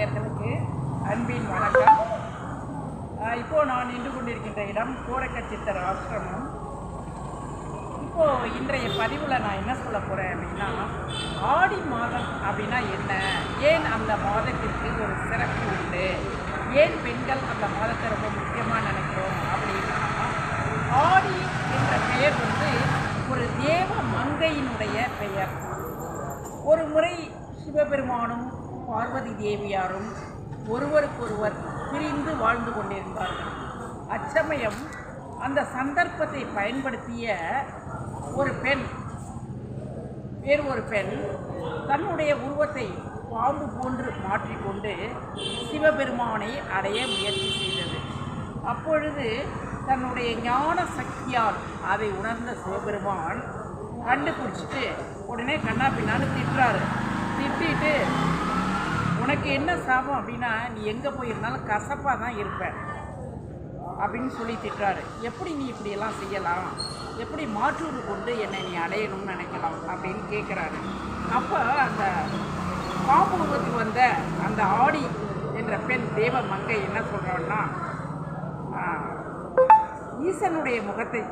நேர்களுக்கு அன்பின் வணக்கம். இப்போ நான் நின்று கொண்டிருக்கின்ற இடம் கோரக்கச்சித்தர் ஆசிரமம். இப்போ இன்றைய பதிவில் நான் என்ன சொல்ல போகிறேன் அப்படின்னா ஆடி மாதம் அப்படின்னா என்ன? ஏன் அந்த மாதத்திற்கு ஒரு சிறப்பு உண்டு? ஏன் பெண்கள் அந்த மாதத்தை ரொம்ப முக்கியமாக நினைக்கிறோம் அப்படின்னா ஆடி என்ற பெயர் வந்து ஒரு தேவ மங்கையினுடைய பெயர். ஒரு முறை சிவபெருமானும் பார்வதி தேவியாரும் ஒருவருக்கொருவர் பிரிந்து வாழ்ந்து கொண்டிருந்தார்கள். அச்சமயம் அந்த சந்தர்ப்பத்தை பயன்படுத்திய ஒரு பெண் வேறு ஒரு பெண் தன்னுடைய உருவத்தை பாம்பு போன்று மாற்றிக்கொண்டு சிவபெருமானை அடைய முயற்சி செய்தது. அப்பொழுது தன்னுடைய ஞான சக்தியால் அதை உணர்ந்த சிவபெருமான் கண்டுபிடிச்சிட்டு உடனே கண்ணா பின்னான்னு திட்டுறாரு. திட்டிட்டு உனக்கு என்ன சாபம் அப்படின்னா நீ எங்கே போயிருந்தாலும் கசப்பாக தான் இருப்ப. அப்படின்னு சொல்லி திட்டுறாரு. எப்படி நீ இப்படியெல்லாம் செய்யலாம்? எப்படி மாற்றூர் கொண்டு என்னை நீ அடையணும்னு நினைக்கலாம்? அப்படின்னு கேட்குறாரு அப்போ அந்த பாம்பு வந்த அந்த ஆடி என்ற பெண் தேவ மங்கை என்ன சொல்கிறோன்னா ஈசனுடைய முகத்தை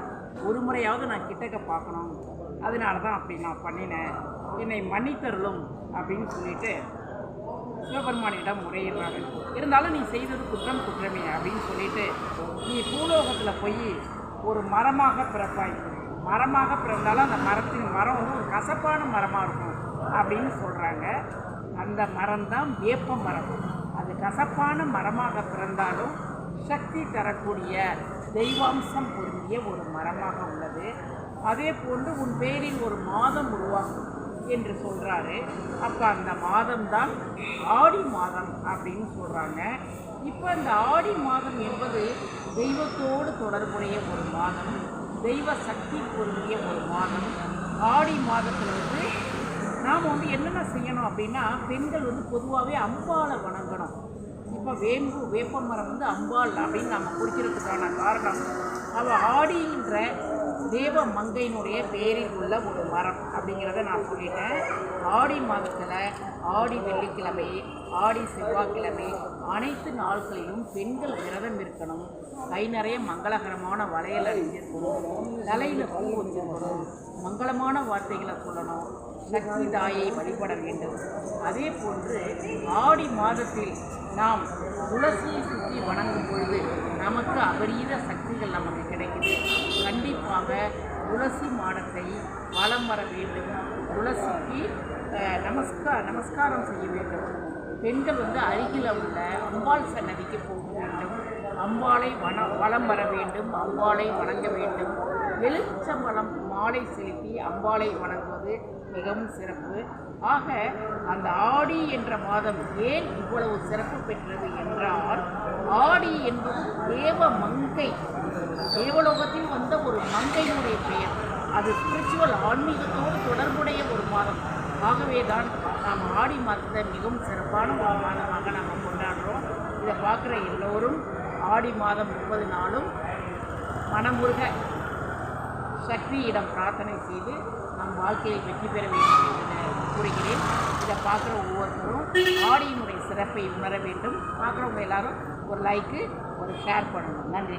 ஒரு முறையாவது நான் கிட்டக்க பார்க்கணும். அதனால தான் அப்படி நான் பண்ணினேன். என்னை மன்னித்தருளும். அப்படின்னு சொல்லிட்டு சிவபெருமானிடம் முறையிடுறாங்க இருந்தாலும் நீ செய்தது குற்றம் குற்றமே அப்படின்னு சொல்லிட்டு நீ பூலோகத்தில் போய் ஒரு மரமாக பிறப்பாய். மரமாக பிறந்தாலும் அந்த மரத்தின் மரம் வந்து ஒரு கசப்பான மரமாக இருக்கும் அப்படின்னு சொல்கிறாங்க அந்த மரம் தான் வேப்ப மரம். அது கசப்பான மரமாக பிறந்தாலும் சக்தி தரக்கூடிய தெய்வாம்சம் பொருந்திய ஒரு மரமாக உள்ளது. அதே போன்று உன் பேரில் ஒரு மாதம் உருவாகும். என்று சொல்கிறாரு அப்போ அந்த மாதம் தான் ஆடி மாதம் அப்படின்னு சொல்கிறாங்க இப்போ இந்த ஆடி மாதம் என்பது தெய்வத்தோடு தொடர்புடைய ஒரு மாதம் தெய்வ சக்தி பொருந்திய ஒரு மாதம். ஆடி மாதத்தில் வந்து நாம் வந்து என்னென்ன செய்யணும் அப்படின்னா பெண்கள் வந்து பொதுவாகவே அம்பாளை வணங்கணும். இப்போ வேம்பு வேப்பமரம் வந்து அம்பாள் அப்படின்னு நம்ம குறிக்கிறதுக்கான காரணம். அவள் ஆடின்ற தேவ மங்கையினுடைய பேரில் உள்ள ஒரு மரம் அப்படிங்கிறத நான் சொல்லிட்டேன். ஆடி மாதத்தில் ஆடி வெள்ளிக்கிழமை ஆடி செவ்வாய்க்கிழமை அனைத்து நாட்களிலும் பெண்கள் விரதம் இருக்கணும். கை நிறைய மங்களகரமான வளையல் அணிஞ்சிருக்கணும். தலையில் பூ வச்சிருக்கணும். மங்களமான வார்த்தைகளை சொல்லணும். சக்தி தாயை வழிபட வேண்டும். அதே போன்று ஆடி மாதத்தில் நாம் துளசியை சுற்றி வணங்கும் பொழுது நமக்கு அபரீத சக்திகள் நமக்கு கிடைக்குது. கண்டிப்பாக துளசி மாடத்தை வலம் வர வேண்டும். துளசிக்கு நமஸ்கா நமஸ்காரம் செய்ய வேண்டும். பெண்கள் வந்து அருகில் உள்ள அம்பாள் சன்னதிக்கு போக வேண்டும். அம்பாளை வன வலம் வர வேண்டும். அம்பாளை வணங்க வேண்டும். வெளிச்சம்பழம் மாலை செலுத்தி அம்பாளை வணங்குவது மிகவும் சிறப்பு. ஆக அந்த ஆடி என்ற மாதம் ஏன் இவ்வளவு சிறப்பு பெற்றது என்றால் ஆடி என்பது தேவ மங்கை. தேவலோகத்தில் வந்த ஒரு மங்கையினுடைய பெயர். அது ஸ்பிரிச்சுவல் ஆன்மீகத்தோடு தொடர்புடைய ஒரு மாதம். ஆகவே தான் நாம் ஆடி மாதத்தை மிகவும் சிறப்பான ஒரு மாதமாக நாம் கொண்டாடுறோம். இதை பார்க்குற எல்லோரும் ஆடி மாதம் முப்பது நாளும் மனமுருக சக்தியிடம் பிரார்த்தனை செய்து நம் வாழ்க்கையில் வெற்றி பெற வேண்டும் என்று கூறுகிறேன். இதை பார்க்குற ஒவ்வொருத்தரும் ஆடியினுடைய சிறப்பை உணர வேண்டும். பார்க்குறவங்க எல்லாரும் ஒரு லைக்கு ஒரு ஷேர் பண்ணணும் நன்றி.